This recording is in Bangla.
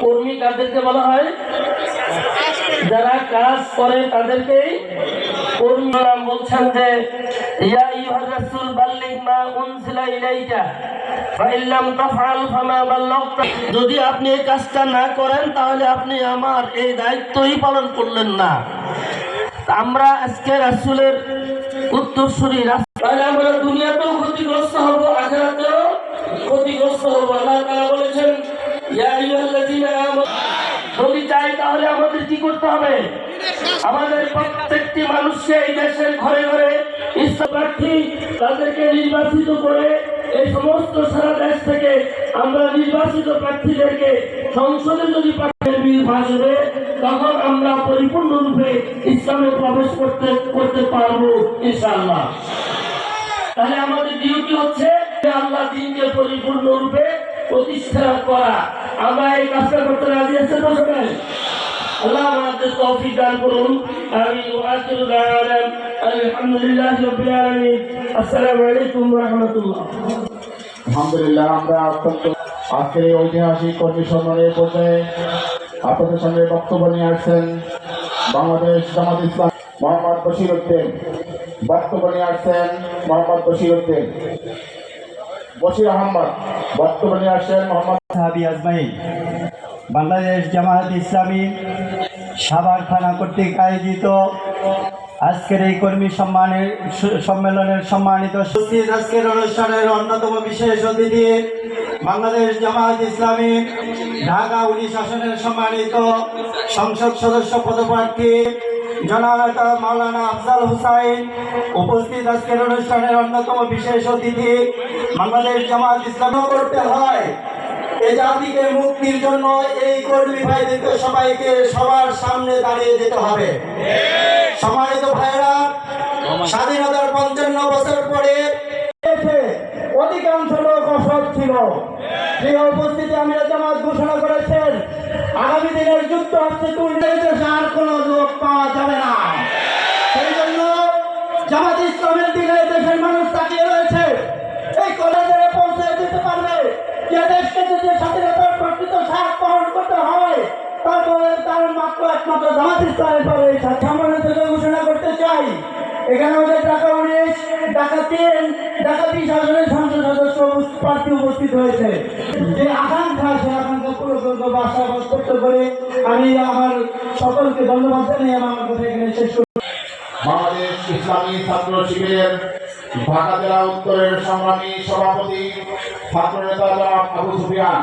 কর্মী কাদেরকে বলা হয়। যারা কাজ করে তাদেরকেই কর্মী নাম বলছেন যে রাসূল যদি আপনি এই কাজটা না করেন, তাহলে আপনি আমার এই দায়িত্বই পালন করলেন না। আমরা আজকে রাসূলের উত্তরসূরি রাস- তাহলে আমরা দুনিয়াতেও ক্ষতিগ্রস্ত হব আখিরাতেও ক্ষতিগ্রস্ত হব আল্লাহ তাআলা বলেছেন ইয়া আইয়ুহাল্লাযীনা আমানু যদি চাই, তাহলে আমাদের কি করতে হবে? আমাদের প্রত্যেকটি মানুষকে এই দেশের ঘরে ঘরে প্রার্থী তাদেরকে নির্বাচিত করে এই সমস্ত সারা দেশ থেকে আমরা নির্বাচিত প্রার্থীদেরকে সংসদে যদি প্রার্থীর বিল ভাসবে তখন আমরা পরিপূর্ণরূপে ইসলামে প্রবেশ করতে করতে পারব, ইনশাআল্লাহ। তাহলে আমাদের ডিউটি হচ্ছে আল্লাহ দিনকে পরিপূর্ণরূপে প্রতিষ্ঠা করা। আমরা এই কাজটা করতে রাজি আছেন আল্লাহ আমাদের তৌফিক দান করুন। আমি ওয়াকিল দাওয়ালাম আলহামদুলিল্লাহ রাব্বিল আলামিন। আসসালামু আলাইকুম ওয়া রাহমাতুল্লাহ। আলহামদুলিল্লাহ আমরা অত্যন্ত আজকের এই ঐতিহাসিক কর্মী সম্মানের পর্যায়ে আপনাদের সঙ্গে বক্তব্য নিয়ে আসছেন বাংলাদেশ জামাত ইসলাম মোহাম্মদ বশির উদ্দিন। বক্তব্য নিয়ে আসছেন মোহাম্মদ বশির উদ্দিন। বশির আহমদ বক্তব্য নিয়ে আসছেন মোহাম্মদ সাহাবি আজমাইন। বাংলাদেশ জামায়াত ইসলামী সাভার থানা কর্তৃক আয়োজিত আজকের এই কর্মী সম্মানের সম্মেলনের সম্মানিত উপস্থিত। আজকের অনুষ্ঠানের অন্যতম বিশেষ অতিথি বাংলাদেশ জামায়াত ইসলামী ঢাকা উনিশ শাসনের সম্মানিত সংসদ সদস্য পদপ্রার্থী জননেতা মাওলানা আফজাল হুসাইন। উপস্থিত আজকের অনুষ্ঠানের অন্যতম বিশেষ অতিথি বাংলাদেশ জামায়াত ইসলামী। করতে হয় এ জাতিকে মুক্তির জন্য এই কর্মী ভাইদেরকে সবাইকে সবার সামনে দাঁড়িয়ে যেতে হবে। সম্মানিত ভাইরা স্বাধীনতার পঞ্চান্ন বছর পরে অধিকাংশ লোক অসৎ ছিল। প্রিয় উপস্থিতি আমিরা জামাত ঘোষণা করেছেন আগামী দিনের যুদ্ধ হচ্ছে দেশে আর কোনো লোক পাওয়া যাবে না। স্বাধীনতার প্রকৃত করতে হয়, তারপরে তার মাত্র একমাত্র জামাত পরে ঘোষণা করতে চাই, এখানে আমাদের ঢাকা উনিশ ঢাকা তিন, ঢাকা বিশ আসনের সংসদ সদস্য প্রার্থী উপস্থিত হয়েছে। যে আকাঙ্ক্ষা সে আকাঙ্ক্ষা পুরো করব বা আশা করে আমি আমার সকলকে ধন্যবাদ জানিয়ে আমার কথা এখানে শেষ করি বাংলাদেশ ইসলামী ছাত্র শিবিরের ঢাকা জেলা উত্তরের সংগ্রামী সভাপতি জনাব আবু সুফিয়ান।